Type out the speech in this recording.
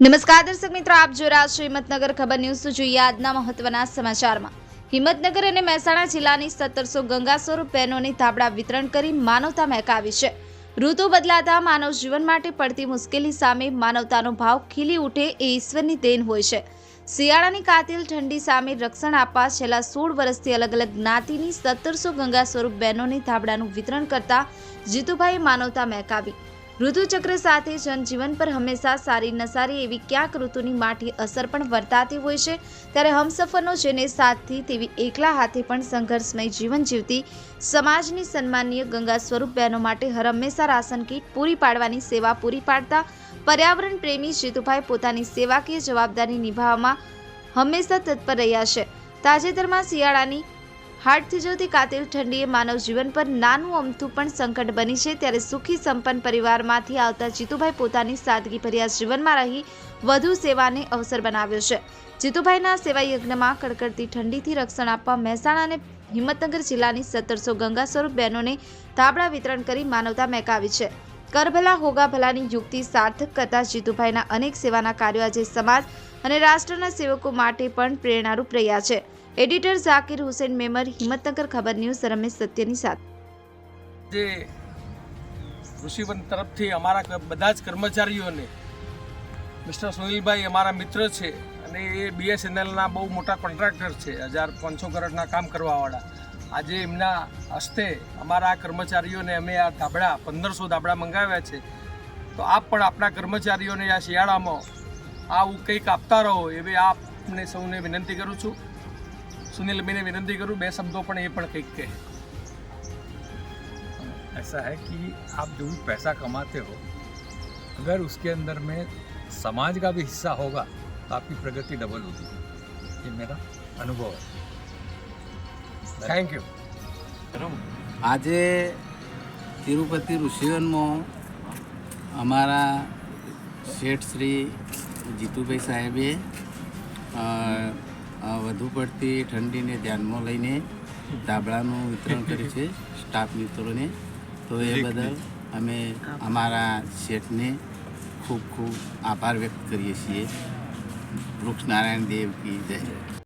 નમસ્કાર દર્શક મિત્રો, આપ જોઈ રહ્યા છો હિંમતનગર ખબર ન્યૂઝ. જોઈએ આજના મહત્વના સમાચારમાં. હિંમતનગર અને મહેસાણા જિલ્લાની સત્તરસો ગંગા સ્વરૂપ પેનોની ધાબળા વિતરણ કરી માનવતા મહેકાવી છે. ઋતુ બદલાતા માનવ જીવન માટે પડતી મુશ્કેલી સામે માનવતાનો ભાવ ખીલી ઉઠે એ ઈશ્વરની દેન હોય છે. શિયાળાની કાતિલ ઠંડી સામે રક્ષણ આપવા છેલ્લા સોળ વર્ષથી અલગ અલગ જ્ઞાતિની સત્તરસો ગંગા સ્વરૂપ બહેનોની ધાબળાનું વિતરણ કરતા જીતુભાઈએ માનવતા મહેકાવી. ઋતુચક્ર સાથે જનજીવન પર હંમેશા સારી નસારી એવી ક્યાંક ઋતુની માઠી અસર પણ વર્તાતી હોય છે. ત્યારે હમસફરનો જેને સાથથી તેવી એકલા હાથે પણ સંઘર્ષમય જીવન જીવતી સમાજની સન્માનીય ગંગા સ્વરૂપ બહેનો માટે હર હંમેશા રાશન કીટ પૂરી પાડવાની સેવા પૂરી પાડતા પર્યાવરણ પ્રેમી જીતુભાઈ પોતાની સેવાકીય જવાબદારી નિભાવવામાં હંમેશા તત્પર રહ્યા છે. તાજેતરમાં શિયાળાની હાડ જવતી કાતિલ ઠંડીએ માનવ જીવન પર નાનું અમથું પણ સંકટ બની છે. ત્યારે સુખી સંપન્ન પરિવારમાંથી આવતા જીતુભાઈ પોતાની સાદગી ભર્યા જીવનમાં રહી વધુ સેવાને અવસર બનાવ્યો છે. જીતુભાઈના સેવા યજ્ઞમાં કડકડતી ઠંડીથી રક્ષણ આપવા મહેસાણા અને હિંમતનગર જિલ્લાની સત્તરસો ગંગા સ્વરૂપ બહેનોને ધાબળા વિતરણ કરી માનવતા મહેકાવી છે. કરભલા હોગા ભલાની યુક્તિ સાર્થક કરતા જીતુભાઈના અનેક સેવાના કાર્યો આજે સમાજ અને રાષ્ટ્રના સેવકો માટે પણ પ્રેરણારૂપ રહ્યા છે. એડિટર ઝાકિર હુસેન મેમર, હિંમતનગર ખબર ન્યૂઝ, રમેશ સત્યની સાથે. જે કૃષિવન તરફથી અમારા બધા જ કર્મચારીઓને મિસ્ટર સુનિલભાઈ અમારા મિત્ર છે અને એ બીએસએનએલના બહુ મોટા કોન્ટ્રાક્ટર છે, હજાર પાંચસો કરોડના કામ કરવાવાળા. આજે એમના હસ્તે અમારા કર્મચારીઓને અમે આ ધાબળા, પંદરસો ધાબળા મંગાવ્યા છે. તો આપ પણ આપણા કર્મચારીઓને આ શિયાળામાં આવું કંઈક આપતા રહો એવી આપને સૌને વિનંતી કરું છું. સુનિલભાઈને વિનંતી કરું બે શબ્દો પણ એ પણ કંઈક કહે ऐसा है कि आप जो भी पैसा कमाते हो अगर उसके अंदर में समाज का भी हिस्सा होगा तो आपकी प्रगति डबल होगी ये मेरा अनुभव है થેન્ક યુ આજે તિરુપતિ ઋષિવનમાં અમારા શેઠ શ્રી જીતુભાઈ સાહેબે અ, અ, વધુ પડતી ઠંડીને ધ્યાનમાં લઈને ધાબળાનું વિતરણ કર્યું છે સ્ટાફ મિત્રોને. તો એ બદલ અમે અમારા શેઠને ખૂબ ખૂબ આભાર વ્યક્ત કરીએ છીએ. વૃક્ષ નારાયણ દેવ કી જય.